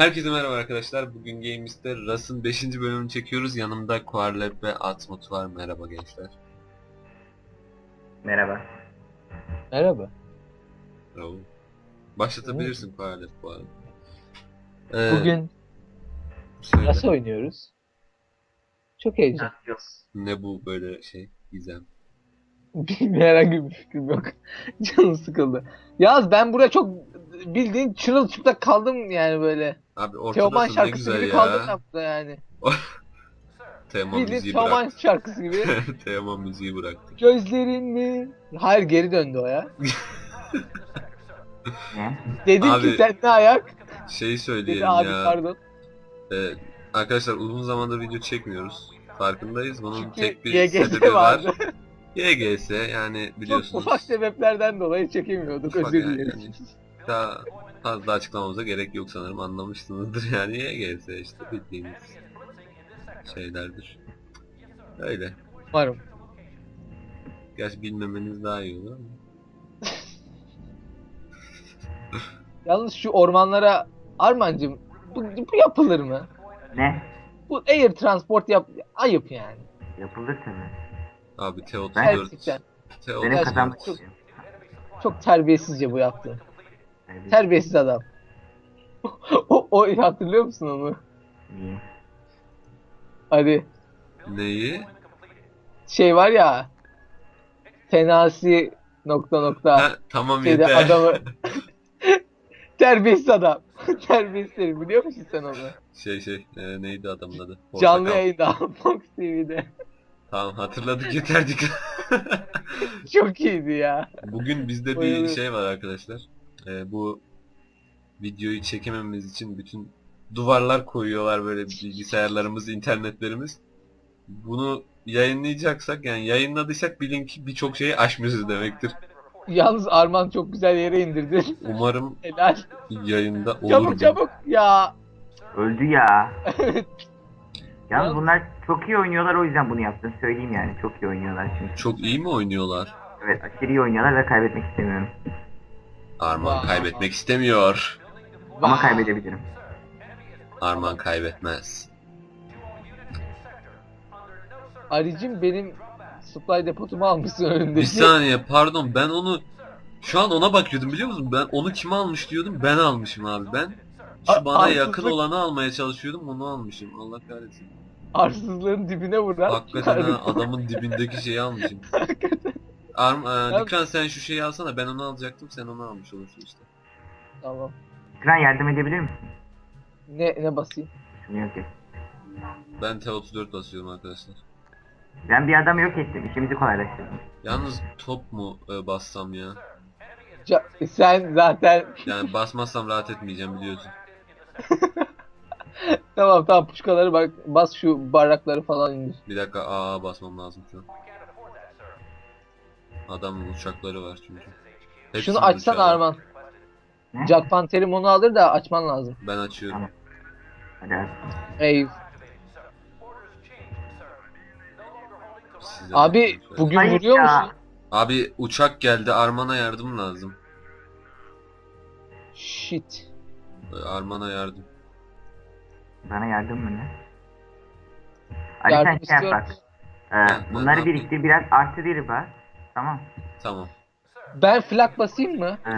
Herkese merhaba arkadaşlar. Bugün Games'te Rust'ın 5. bölümünü çekiyoruz. Yanımda Quarlab ve Atmut var. Merhaba gençler. Merhaba. Merhaba. Bravo. Başlatabilirsin Quarlab bu arada. Ee, Bugün söyle. nasıl oynuyoruz? Çok heyecan. Ne bu böyle şey? Gizem. Benim herhangi bir fikrim yok. Canım sıkıldı. Yalnız ben burada çok bildiğin çırılçıplak kaldım yani böyle. Abi Teoman ortadasın ne şarkısı güzel gibi kaldım ya. burada yani. Teoman Bildiğin müziği Teoman bıraktı. şarkısı gibi. Teoman müziği bıraktı. Gözlerin mi? Hayır geri döndü o ya. Ne? Dedim Abi, ki sen ne ayak? Şey Dedi söyleyelim abi ya. pardon. Ee, arkadaşlar uzun zamandır video çekmiyoruz. Farkındayız. Bunun Çünkü tek bir YGS sebebi var. vardı. YGS yani Çok biliyorsunuz. ufak sebeplerden dolayı çekemiyorduk. Ufak Özür yani, dilerim. Daha fazla açıklamamıza gerek yok sanırım anlamışsınızdır yani YGS işte bildiğimiz şeylerdir. Öyle. Umarım. Gerçi bilmemeniz daha iyi olur ama. Yalnız şu ormanlara Armancım bu, bu yapılır mı? Ne? Bu air transport yap ayıp yani. Yapılır tabii. Abi T34. Gerçekten. Benim Gerçekten kazanmak çok-. Çok terbiyesizce bu yaptı. Terbiyesiz adam. o, o hatırlıyor musun onu? İyi. Hani Neyi? şey var ya Tenasi nokta nokta Ha, tamam şeyde yeter. adamı terbiyesiz adam. terbiyesiz herif, biliyor musun sen onu? Şey şey e, neydi adamın adı? Canlı Portakal. yayında Fox TV'de. Tamam hatırladık yeterdik. Çok iyiydi ya. Bugün bizde bir Bayılıyorum. şey var arkadaşlar. Ee, bu videoyu çekemememiz için bütün duvarlar koyuyorlar böyle bilgisayarlarımız, internetlerimiz. Bunu yayınlayacaksak yani yayınladıysak bilin ki birçok şeyi aşmışız demektir. Yalnız Arman çok güzel yere indirdi. Umarım Helal. yayında olur. Çabuk bu. çabuk ya. Öldü ya. Yalnız Ya- bunlar çok iyi oynuyorlar o yüzden bunu yaptım. Söyleyeyim yani çok iyi oynuyorlar çünkü. Çok iyi mi oynuyorlar? Evet aşırı iyi oynuyorlar ve kaybetmek istemiyorum. Arman kaybetmek istemiyor. Ama kaybedebilirim. Arman kaybetmez. Aricim benim supply depotumu almışsın önünde. Bir saniye pardon ben onu şu an ona bakıyordum biliyor musun? Ben onu kim almış diyordum ben almışım abi ben. Şu bana arsızlık. yakın olanı almaya çalışıyordum onu almışım. Allah kahretsin. Arsızlığın dibine vuran. Hakikaten ha, adamın dibindeki şeyi almışım. Arm, e, Dikran sen şu şeyi alsana ben onu alacaktım sen onu almış olursun işte. Tamam. Kran yardım edebilir misin? Ne ne basayım? Şunu yok et. Ben T34 basıyorum arkadaşlar. Ben bir adamı yok ettim. İşimizi kolaylaştırdım. Yalnız top mu e, bassam ya? Ca- sen zaten Yani basmazsam rahat etmeyeceğim biliyorsun. tamam tamam puşkaları bak bas şu barrakları falan indir. Bir dakika AA basmam lazım şu an. Adamın uçakları var çünkü. Hepsinin Şunu açsan uçağı var. Arman. Ne? Jack Panther'im onu alır da açman lazım. Ben açıyorum. Tamam. Hadi abi. Ey Size abi şöyle. bugün Hayır vuruyor ya. musun? Abi uçak geldi Arman'a yardım lazım. Shit. Ee, Arman'a yardım. Bana yardım mı ne? Ali Yardım sen şey yap bak. Ee, Ben- bunları yapayım? biriktir biraz artı biri bas. Tamam. Tamam. Ben flak basayım mı? Ee,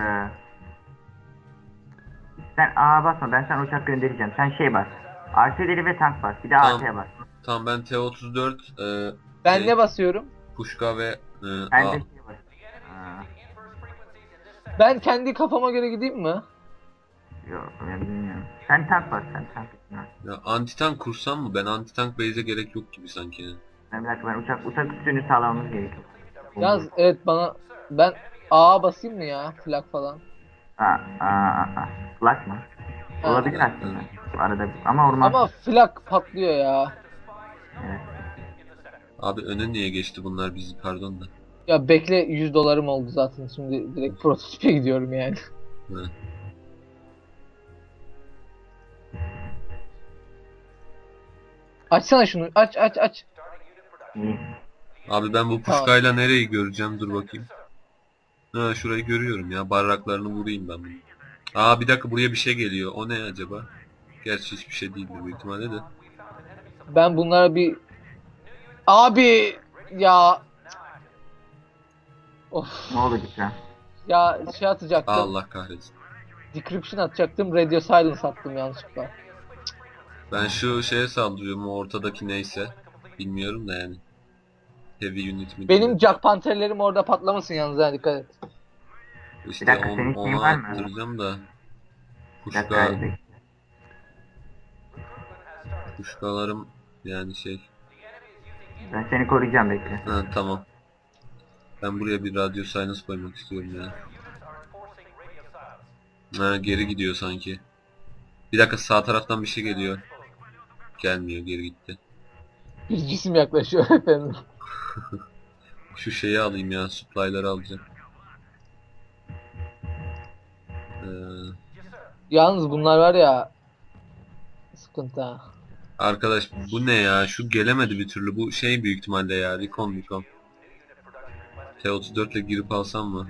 sen A basma ben sana uçak göndereceğim. Sen şey bas. Artileri ve tank bas. Bir de Tamam. AT'ye bas. Tamam ben T34 e, Ben Şey- ne basıyorum? Puşka ve e, Sen A- de şey bas. Aa, Ben kendi kafama göre gideyim mi? yok ben bilmiyorum. Sen tank bas sen tank. ya, antitank kursam mı? Ben antitank base'e gerek yok gibi sanki. Ben bir dakika ben uçak uçak üstünü sağlamamız gerekiyor. Yalnız evet bana ben A basayım mı ya? Flak falan. Aa, aa, aa. Flak mı? Ha. Olabilir aslında. Arada ama orman. Ama flak patlıyor ya. Evet. Abi öne niye geçti bunlar bizi pardon da. Ya bekle 100 dolarım oldu zaten. Şimdi direkt prototipe gidiyorum yani. Hı. Açsana şunu. Aç aç aç. İyi. Abi ben bu puşkayla nereyi göreceğim dur bakayım. Ha şurayı görüyorum ya barraklarını vurayım ben bunu. Aa bir dakika buraya bir şey geliyor. O ne acaba? Gerçi hiçbir şey değildir büyük ihtimalle de. Ben bunlara bir... Abi ya... Of Ne oldu cidden? ya şey atacaktım. Allah kahretsin. Decryption atacaktım. Radio Silence attım yanlışlıkla. Ben şu şeye saldırıyorum o ortadaki neyse. Bilmiyorum da yani. Heavy unit mi? Benim. Jack Panther'lerim orada patlamasın yalnız ha dikkat et. İşte Bir dakika, on, senin şeyin ona var mı? attıracağım da. Bir dakika. Kuşka, kuşkalarım yani şey. Ben seni koruyacağım bekle. Ha tamam. Ben buraya bir radyo silence koymak istiyorum ya. Ha geri gidiyor sanki. Bir dakika sağ taraftan bir şey geliyor. Gelmiyor geri gitti. Bir cisim yaklaşıyor efendim. Şu şeyi alayım ya supply'ları alacağım. Ee, Yalnız bunlar var ya sıkıntı ha. arkadaş bu ne ya? Şu gelemedi bir türlü. Bu şey büyük ihtimalle ya. Recon Recon. T34 ile girip alsam mı?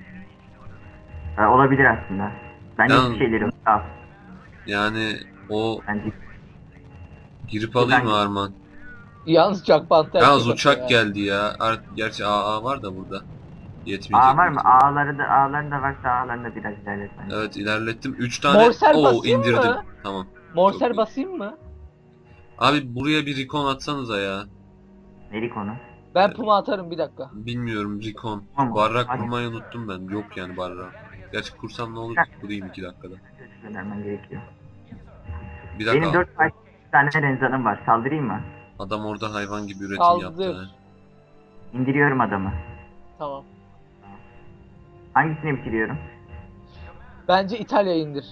Ha, olabilir aslında. Ben Yalnız- hiçbir şeyleri. Al. Yani o Bence girip alayım mı Arman? Yalnız Jack Panther. Yalnız uçak atıyor geldi ya. Ar- Gerçi AA var da burada. Yetmeyecek. A var mı? A'ları da A'ların da varsa A'larını da biraz ilerletmen. Evet ilerlettim. 3 tane. Morser Oo basayım indirdim. mı? Tamam. Morser Çok iyi. basayım mı? Abi buraya bir recon atsanıza ya. Neri konu? Ben Puma atarım bir dakika. Bilmiyorum recon. Tamam, Barrak hadi. kurmayı unuttum ben. Yok yani barrak. Gerçi kursam ne olur ki? Kurayım 2 dakikada. Göndermen gerekiyor. Bir Benim dakika. 4 tane renzanım var. Saldırayım mı? Adam orada hayvan gibi üretim Saldır. yaptı. İndiriyorum adamı. Tamam. Hangisini bitiriyorum? Bence İtalya'yı indir.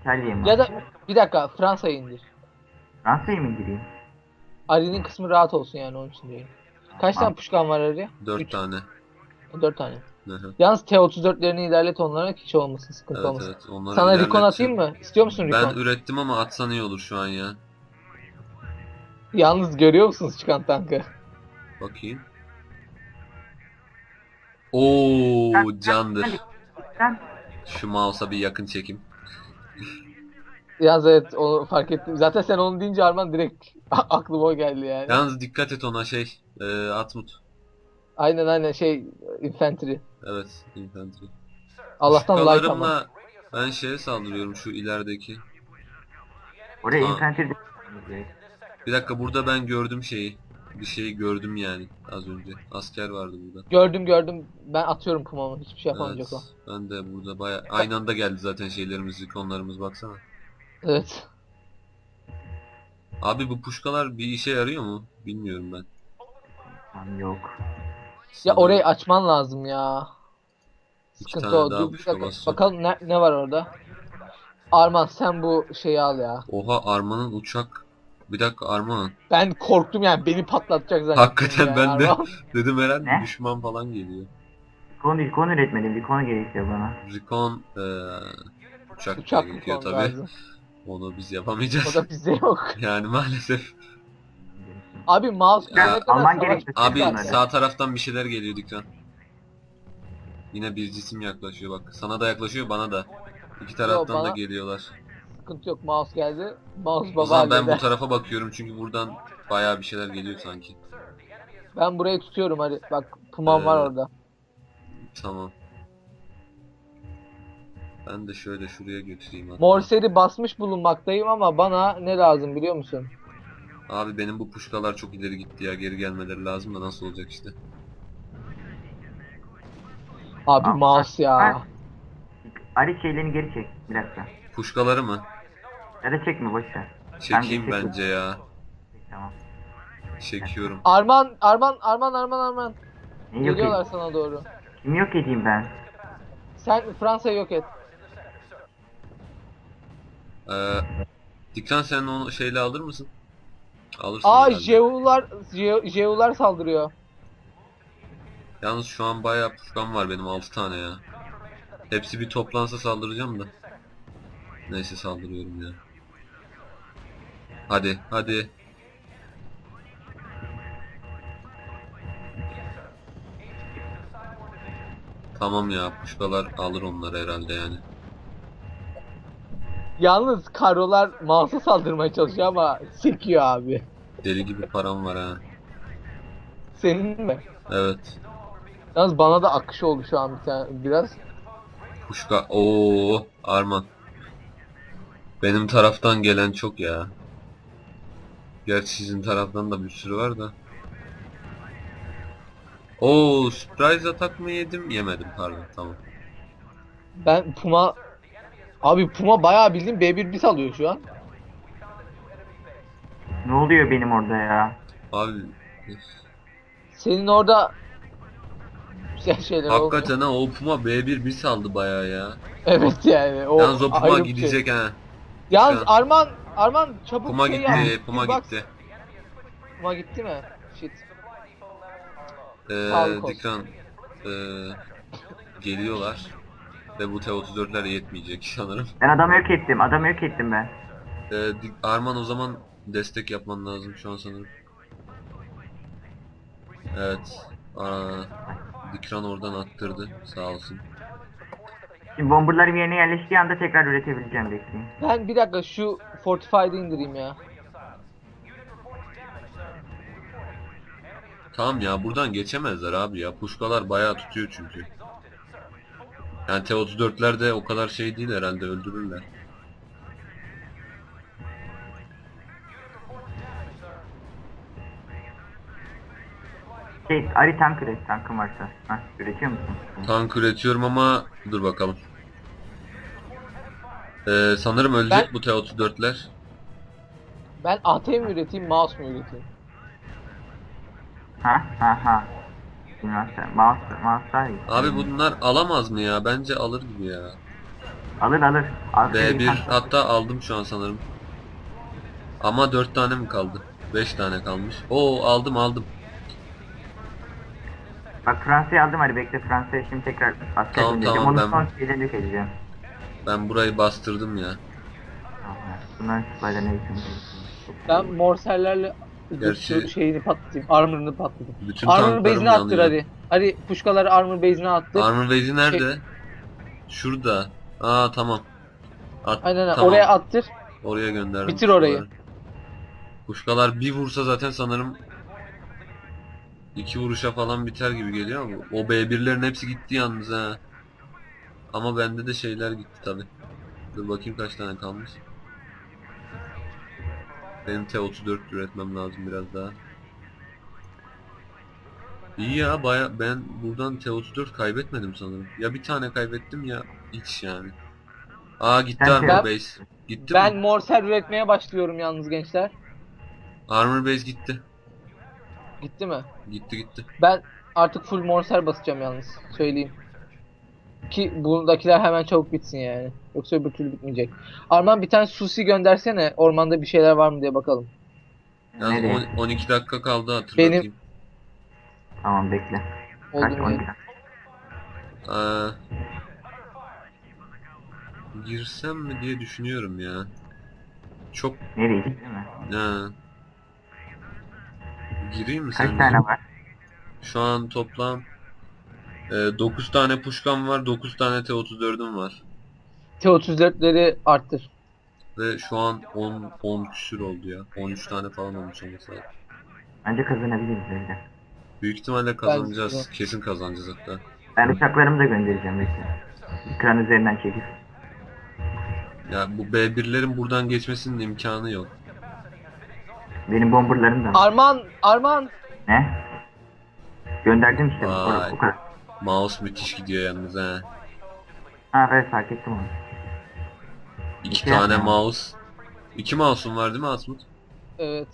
İtalya'yı mı? Ya da bir dakika Fransa'yı indir. Fransa'yı mı indireyim? Ari'nin kısmı rahat olsun yani onun için değil. Kaç tane puşkan var Ari? 4 Üç. tane. 4 tane. Hı hı. Yalnız T34'lerini ilerlet onlara ki şey olmasın sıkıntı evet olmasın. evet. Sana ilerleteceğim. atayım mı? İstiyor musun Ben Recon? ürettim ama atsan iyi olur şu an ya. Yalnız görüyor musunuz çıkan tankı? Bakayım. Oo candır. Şu mouse'a bir yakın çekim. Yalnız evet onu fark ettim. Zaten sen onu deyince Arman direkt aklıma o geldi yani. Yalnız dikkat et ona şey. E, Atmut. Aynen aynen şey infantry. Evet. Infantry. Allah'tan light ama. Ben şeye saldırıyorum şu ilerideki. oraya infantry Bir dakika burada ben gördüm şeyi. Bir şeyi gördüm yani az önce. Asker vardı burada. Gördüm gördüm. Ben atıyorum Puma'mı. Hiçbir şey yapamayacak Evet, o. ben de burada baya aynı anda geldi zaten şeylerimiz, ikonlarımız baksana. Evet. Abi bu puşkalar bir işe yarıyor mu? Bilmiyorum ben. Tamam yok. Ya Sanırım orayı açman lazım ya. İki Sıkıntı tane o. daha Dur bir puşka dakika. Bakalım ne, ne var orada. Arman sen bu şeyi al ya. Oha Arman'ın uçak. Bir dakika Arman. Ben korktum yani beni patlatacak zannettim. Hakikaten yani ben de. Arman. Dedim herhalde Ne? düşman falan geliyor. Konu, konu üretmedim. Bir konu gerekiyor bana. Recon eee uçak, Uçak gerekiyor mı tabi. lazım? Onu biz O yapamayacağız. da bizde yok. yani maalesef. Abi mouse Ya, kadar Alman savaş. Abi sağ taraftan bir şeyler geliyor dikkat. Yine bir cisim yaklaşıyor bak. Sana da yaklaşıyor bana da. İki taraftan da bana- geliyorlar. Sıkıntı yok. Mouse geldi. Mouse O baba zaman ben halleder. bu tarafa bakıyorum çünkü buradan bayağı bir şeyler geliyor sanki. Ben burayı tutuyorum hadi. Bak Puma'm var Ee, orada. Tamam. Ben de şöyle şuraya götüreyim hatta. Morser'i basmış bulunmaktayım ama bana ne lazım biliyor musun? Abi benim bu puşkalar çok ileri gitti ya. Geri gelmeleri lazım da nasıl olacak işte. Abi mouse ya. Ari şeylerini geri çek. Bir dakika. Puşkaları mı? Ya da çekme boş ver. Çekeyim Ben de bence ya. Çek, Tamam. Çekiyorum. Arman, Arman, Arman, Arman, Arman. Yok Geliyorlar edeyim? sana doğru. Kimi yok edeyim ben? Sen Fransa'yı yok et. Ee, Dikran sen onu şeyle alır mısın? Alırsın Aa herhalde. Jeular, Je- Jeular saldırıyor. Yalnız şu an bayağı puşkan var benim 6 tane ya. Hepsi bir toplansa saldıracağım da. Neyse saldırıyorum ya. Hadi hadi. Tamam ya puşkalar alır onları herhalde yani. Yalnız karolar mouse'a saldırmaya çalışıyor ama sekiyor abi. Deli gibi param var ha. Senin mi? Evet. Yalnız bana da akış oldu şu an bir tane biraz. Kuşka. Oo, Arman. Benim taraftan gelen çok ya. Gerçi sizin taraftan da bir sürü var da. Oo, surprise atak mı yedim? Yemedim pardon tamam. Ben Puma... Abi Puma bayağı bildiğin B1 bis alıyor şu an. Ne oluyor benim orada ya? Abi Senin orada güzel şeyler oldu. hakikaten ha o Puma B1 bir saldı bayağı ya. Evet yani. O Yalnız o Puma bir şey. gidecek ha. Yalnız Arman Arman çabuk Puma şey gitti, yap. Puma bak- gitti. Puma gitti mi? Shit. Ee, Sağlık. Dikran ee, geliyorlar. Ve bu T-34'ler yetmeyecek sanırım. Ben adamı yok ettim. Adamı yok ettim ben. Ee, Arman o zaman destek yapman lazım şu an sanırım. Evet. Aa, Dikran oradan attırdı. Sağ olsun. Şimdi bomberlarım yerine yerleştiği anda tekrar üretebileceğim bekleyin. Ben bir dakika şu Fortified'i indireyim ya. Tamam ya buradan geçemezler abi ya. Puşkalar bayağı tutuyor çünkü. Yani T-34'ler de o kadar şey değil herhalde öldürürler. Şey, Ari tank üret. Tankım varsa. Hah, üretiyor musun? Tank üretiyorum ama dur bakalım. Ee, sanırım ölecek Ben- bu T-34'ler. Ben AT mi üreteyim, mouse mu üreteyim? Ha ha ha. Sen. Mouse, mouse daha iyi. Abi bunlar alamaz mı ya? Bence alır gibi ya. Alır alır. Arkaya bir B1 tank- hatta aldım şu an sanırım. Ama 4 tane mi kaldı? 5 tane kalmış. Oo aldım aldım. Bak Fransa'yı aldım hadi bekle Fransa'ya şimdi tekrar asker Tamam, tamam, Onun ben- son şeylerini yok edeceğim. Ben burayı bastırdım ya. Ne için? Ben morserlerle Gerçi- şeyini patlatayım, armor'ını patlatayım. Bütün Armor base'ine attır hadi. Hadi puşkaları armor base'ine attır. Armor base'i nerede? Şurada. Aa tamam. At, Aynen tamam. oraya attır. Oraya gönderdim. Bitir orayı. kuşkaları. Kuşkalar bir vursa zaten sanırım iki vuruşa falan biter gibi geliyor ama o B1'lerin hepsi gitti yalnız ha. Ama bende de şeyler gitti tabi. Dur bakayım kaç tane kalmış. Benim T34 üretmem lazım biraz daha. İyi ya baya ben buradan T34 kaybetmedim sanırım. Ya bir tane kaybettim ya hiç yani. Aa gitti Ben- Armor Ben- Base. Gitti Ben mi? morser üretmeye başlıyorum yalnız gençler. Armor Base gitti. Gitti mi? Gitti gitti. Ben artık full morser basacağım yalnız. Söyleyeyim. Ki bundakiler hemen çabuk bitsin yani. Yoksa öbür türlü bitmeyecek. Arman bir tane susi göndersene. Ormanda bir şeyler var mı diye bakalım. Nereye? on- 12 dakika kaldı hatırlatayım. Benim- Tamam bekle. Oldu Kaç mu? 12 ya? Aa, girsem mi diye düşünüyorum ya. Çok Nereye gitti mi? ha. Gireyim mi Kaç sence? tane var? Şu an toplam 9 tane puşkan var, 9 tane T34'üm var. T34'leri arttır. Ve şu an 10 10 küsür oldu ya. 13 tane falan olmuş olması lazım. Bence kazanabiliriz böyle. Büyük ihtimalle kazanacağız. de. Kesin kazanacağız hatta. Ben uçaklarımı da göndereceğim bekle. Ekran üzerinden çekip. Ya bu B1'lerin buradan geçmesinin imkanı yok. Benim bomberlarım da var. Arman, Arman. Ne? Gönderdim işte. Vay. Bu kadar. Mouse müthiş gidiyor yalnız ha. Ha evet fark ettim onu. İki İki tane yapma. mouse. İki mouse'un var değil mi Asmut? Evet.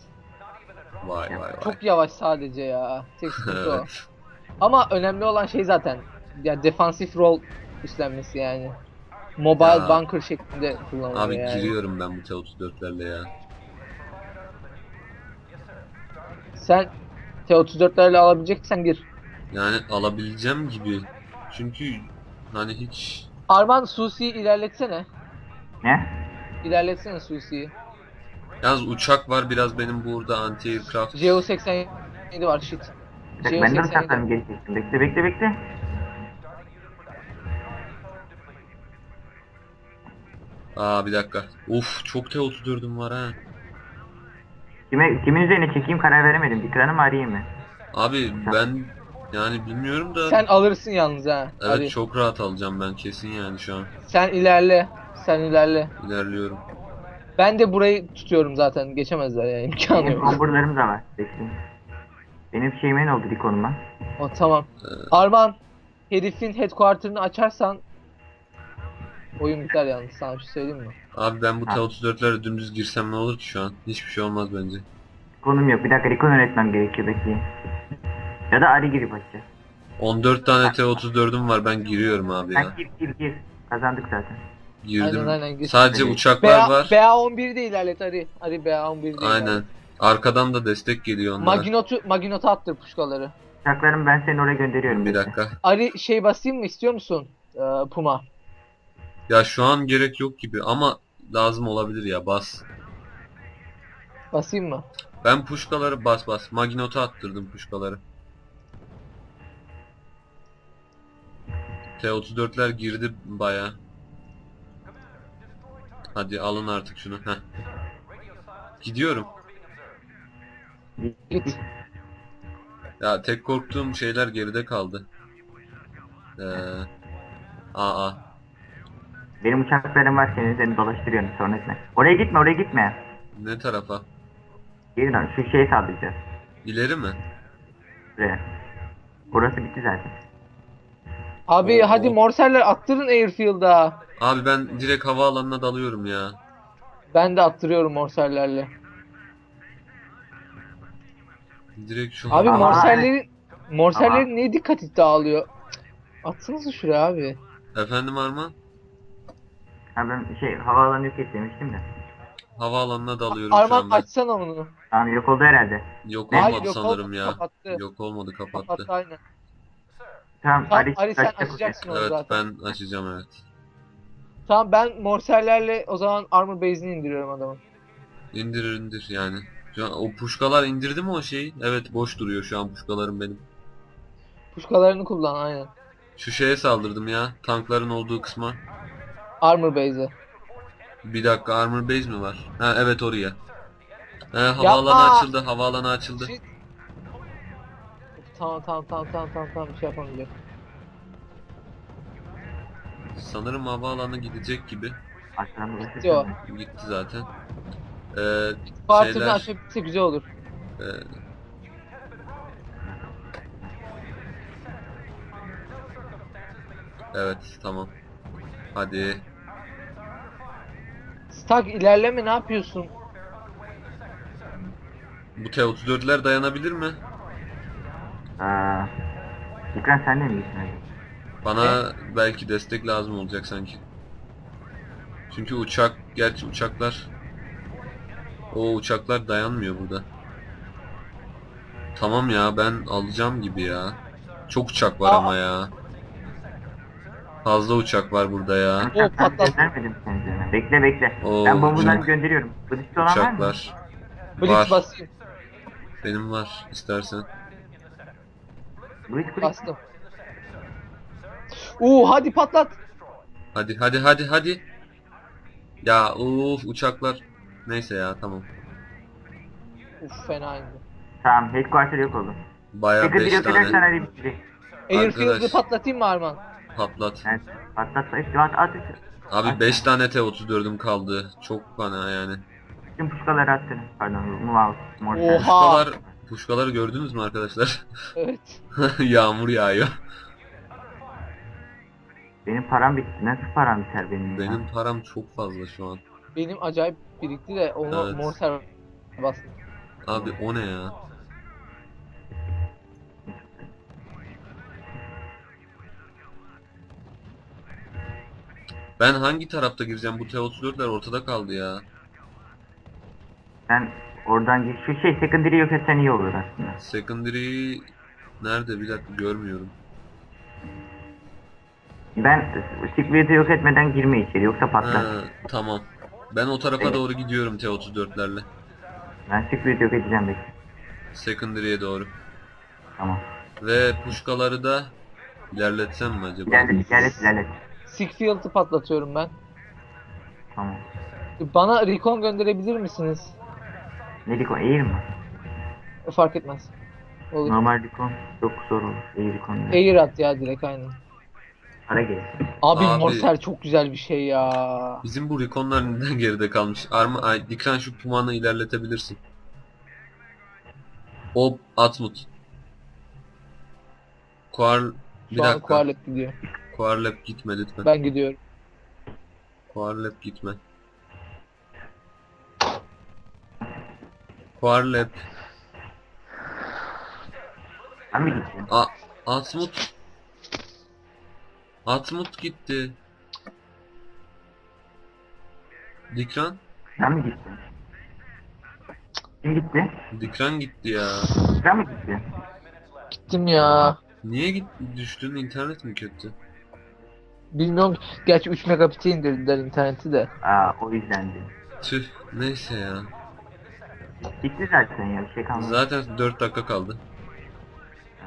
Vay vay vay. Çok yavaş sadece ya. Tek sıkıntı o. Ama önemli olan şey zaten ya defansif rol üstlenmesi yani. Mobile Ya. bunker şeklinde kullanılıyor Abi yani. giriyorum ben bu T34'lerle ya. Sen T34'lerle alabileceksen gir. Yani alabileceğim gibi. Çünkü hani hiç Arman Susi'yi ilerletsene. Ne? İlerletsene Susi'yi. Yalnız uçak var biraz benim burada anti aircraft. JO 87 var shit. Bir dakika, ben de 87. uçaklarımı geri çektim. Bekle bekle bekle. Aa bir dakika. Uf çok T34'üm var ha. Kime, kimin üzerine çekeyim karar veremedim. Dikranı mı arayayım mı? Abi ben yani bilmiyorum da Sen alırsın yalnız ha. evet Ari. çok rahat alacağım ben kesin yani şu an Sen ilerle. Sen ilerle. ilerliyorum. Ben de burayı tutuyorum zaten. Geçemezler yani imkanı Benim yok. komburlarım da var. Bekleyin. Benim şeyime ne oldu Rikon'uma? O tamam. Ee, Arman herifin headquarter'ını açarsan oyun biter yalnız sana bir şey söyleyeyim mi? Abi ben bu Ha. T34'lerle dümdüz girsem ne olur ki şu an? Hiçbir şey olmaz bence. Konum yok. Bir dakika Rikon öğretmem gerekiyor bekleyin. Ya da Ari girip açacağız. 14 tane T34'üm var ben giriyorum abi ya. Sen gir gir gir. Kazandık zaten. Girdim. Aynen aynen. Gir. Sadece uçaklar BA, var. BA11'i de ilerlet Ari. Ari BA11'i de ilerlet. Aynen. Arkadan da destek geliyor onlara. Maginot'u Maginot'u attır puşkaları. Uçaklarımı ben seni oraya gönderiyorum. Bir dakika. Ari şey basayım mı istiyor musun? Ee, Puma. Ya şu an gerek yok gibi ama lazım olabilir ya bas. Basayım mı? Ben puşkaları bas bas. Magnot'a attırdım puşkaları. T34'ler girdi baya. Hadi alın artık şunu. Heh. Gidiyorum. Git. Ya tek korktuğum şeyler geride kaldı. Ee, aa, Benim uçaklarım var senin üzerine dolaştırıyorum sonra etme. Oraya gitme oraya gitme. ne tarafa? Geri dön şu şeye saldıracağız. İleri mi? Buraya. Burası bitti zaten. Abi Oo. hadi morserler attırın airfield'a. Abi ben direkt havaalanına dalıyorum ya. Ben de attırıyorum morserlerle. Direkt şu Abi Ama- morserlerin morserlerin niye dikkati dağılıyor? Cık, Atsanıza şuraya abi. Efendim Arman? Ha ben şey havaalanı yok etmemiştim de. Havaalanına dalıyorum şu Arman an ben. açsana onu. Tamam yok oldu herhalde. Yok Hayır, olmadı yok sanırım olmadı, ya. kapattı. Yok olmadı kapattı. Kapattı aynen. Tamam, Tamam Ari, Ari sen açacak açacaksın onu Evet zaten. ben açacağım evet. Tamam ben morserlerle o zaman armor base'ini indiriyorum adamın. İndir indir yani. Şu an o puşkalar indirdi mi o şeyi? Evet boş duruyor şu an puşkalarım benim. Puşkalarını kullan aynen. Şu şeye saldırdım ya. Tankların olduğu kısma. Armor base'e. Bir dakika armor base mi var? Ha evet oraya. He havaalanı Yapma! açıldı. Havaalanı açıldı. Shit. Tamam tamam tamam tamam tamam tamam bir şey yapamayacak. Sanırım havaalanı gidecek gibi. Arkadan Gitti o. dolaşırsın. Gitti zaten. Ee, Quarter'ını şeyler, açabilse güzel olur. e, Evet tamam. Hadi. Stag ilerleme ne yapıyorsun? Bu T-34'ler dayanabilir mi? Aa, İkram sen de mi hadi? Bana belki destek lazım olacak sanki. Çünkü uçak, gerçi uçaklar o uçaklar dayanmıyor burada. Tamam ya ben alacağım gibi ya. Çok uçak var Aa. ama ya. Fazla uçak var burada ya. O uçaktan patlattı. göndermedim. Bekle bekle. Oo, ben bombalarını çok gönderiyorum. Blitz'i olan var mı? Uçaklar. Blitz Var. basayım. Benim var istersen. Blitz Blitz. Bastım. Oo hadi patlat. Hadi hadi hadi hadi. Ya uf uçaklar. Neyse ya tamam. Uf fena indi. Tamam headquarter yok oldu. Baya Tekrar 5 yok edersen tane hadi bitti. Airfield'ı Arkadaş. patlatayım mı Arman? patlat. Evet. Patlatsa işte at at. Abi 5 tane T-34'üm kaldı. Çok fena yani. Bütün puşkaları attın. Pardon. Mortar. Oha. Puşkalar, puşkaları gördünüz mü arkadaşlar? Evet. Yağmur yağıyor. Benim param bitti. Nasıl param biter benim ya? Benim param çok fazla şu an. Benim acayip birikti de onu Evet. mortar bastım. Abi o ne ya? Ben hangi tarafta gireceğim? Bu T-34'ler ortada kaldı ya. Sen oradan gir. Şu şey secondary yok etsen iyi olur aslında. Secondary nerede? Bir dakika görmüyorum. Ben Secret'i yok etmeden girme içeri yoksa patlar. Ha, tamam. Ben o tarafa Evet. doğru gidiyorum T-34'lerle. Ben Secret'i yok edeceğim bekle. Secondary'e doğru. Tamam. Ve puşkaları da ilerletsem mi acaba? İlerlet ilerlet ilerlet. Siegfield'ı patlatıyorum ben. Tamam. Bana recon gönderebilir misiniz? Ne Recon? Air mi? Fark etmez. Olur. Normal Recon çok zor olur. Recon. değil. Air at ya direkt aynen. Para gelir. Abi, Abi- Morser çok güzel bir şey ya. Bizim bu rekonlar neden geride kalmış? Arma, ay, Dikran şu pumanı ilerletebilirsin. O Atmut. Kuar... Bir Şu an dakika. Kuarlet gidiyor. Kuarlep gitme lütfen. Ben gidiyorum. Kuarlep gitme. Kuarlep. Ben mi? A Atmut. Atmut gitti. Dikran? Ben mi gittim? Kim gitti? Dikran gitti ya. Ben mi gitti? Gittim ya. Niye git düştün? İnternet mi kötü? Bilmiyorum. Gerçi 3 megabit'e indirdiler interneti de. Aa o yüzdendi. Tüh neyse ya. Bitti zaten ya bir şey kalmadı. Zaten 4 dakika kaldı.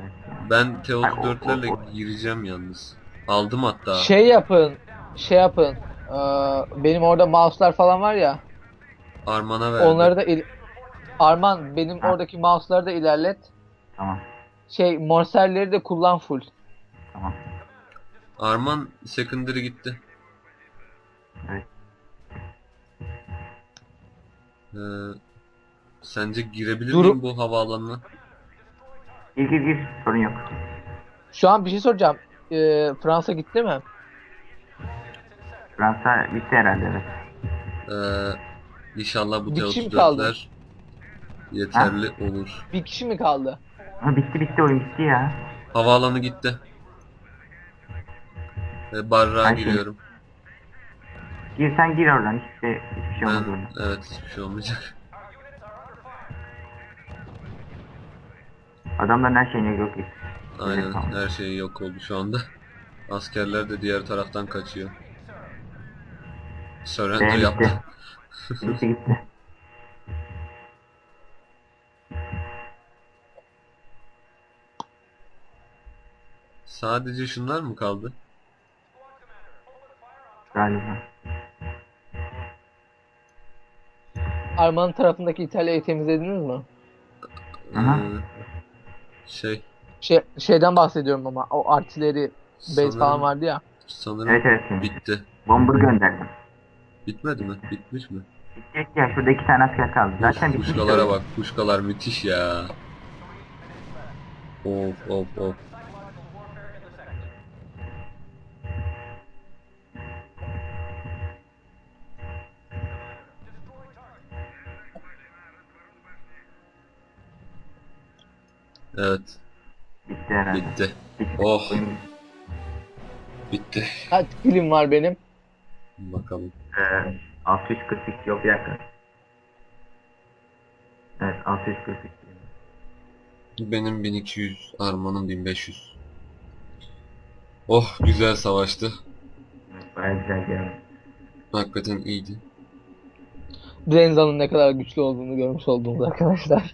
Evet ya. Ben Ay, o- T34'lerle o- o- gireceğim yalnız. Aldım hatta. Şey yapın. Şey yapın. Ee, benim orada mouse'lar falan var ya. Arman'a verdim. Onları da il- Arman benim Ha. oradaki mouse'ları da ilerlet. Tamam. Şey morserleri de kullan full. Tamam. Arman secondary gitti. Evet. Ee, sence girebilir Duru- miyim bu havaalanına? Gir gir gir. Sorun yok. Şu an bir şey soracağım. Ee, Fransa gitti mi? Fransa bitti herhalde evet. Ee, inşallah bu Bir kişi mi kaldı? T34'ler yeterli olur. Bir kişi mi kaldı? Ama bitti bitti oyun bitti ya. Havaalanı gitti. Ee, barrağa Ay, giriyorum. Gir sen gir oradan hiçbir şey, hiçbir şey olmaz Ben, orada. evet hiçbir şey olmayacak. Adamların her şeyini yok et. Aynen tamam. her şey yok oldu şu anda. Askerler de diğer taraftan kaçıyor. Surrender Ee, yaptı. Bitti gitti. Sadece şunlar mı kaldı? Galiba. Arman'ın tarafındaki İtalya'yı temizlediniz mi? Aha. Ee, şey Şey şeyden bahsediyorum ama o artileri base sanırım, falan vardı ya. sanırım Evet evet. bitti. Bomber gönderdim. Bitmedi mi? Bitmiş mi? Bitti ya şurada iki tane asker kaldı. Zaten bitmiş. Puşkalara oyun. bak. Puşkalar müthiş ya. Of of of. Evet, Bitti herhalde. bitti. Bitti. Oh. Bitti. Kaç film var benim? Bakalım. Ee, 642 yok bir dakika. Evet 642. Benim 1200, Arman'ın 1500. Oh, güzel savaştı. Evet, Baya güzel geldi. Hakikaten iyiydi. Brenza'nın ne kadar güçlü olduğunu görmüş oldunuz arkadaşlar.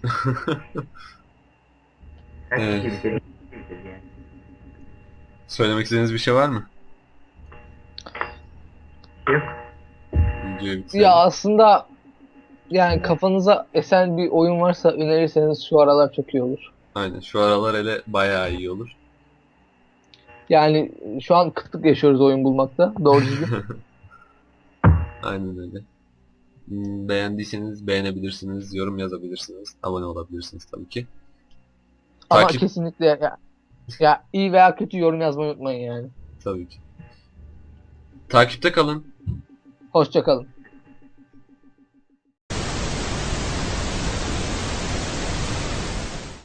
Evet. yani. Söylemek istediğiniz bir şey var mı? Yok. Ya aslında yani kafanıza esen bir oyun varsa önerirseniz şu aralar çok iyi olur. Aynen, şu aralar hele bayağı iyi olur. Yani şu an kıtlık yaşıyoruz oyun bulmakta. Doğru düzgün. Aynen öyle. Hmm, Beğendiyseniz beğenebilirsiniz, yorum yazabilirsiniz, abone olabilirsiniz tabii ki. Ama Takip- kesinlikle ya, ya iyi veya kötü yorum yazmayı unutmayın yani. Tabii ki. Takipte kalın. Hoşça kalın.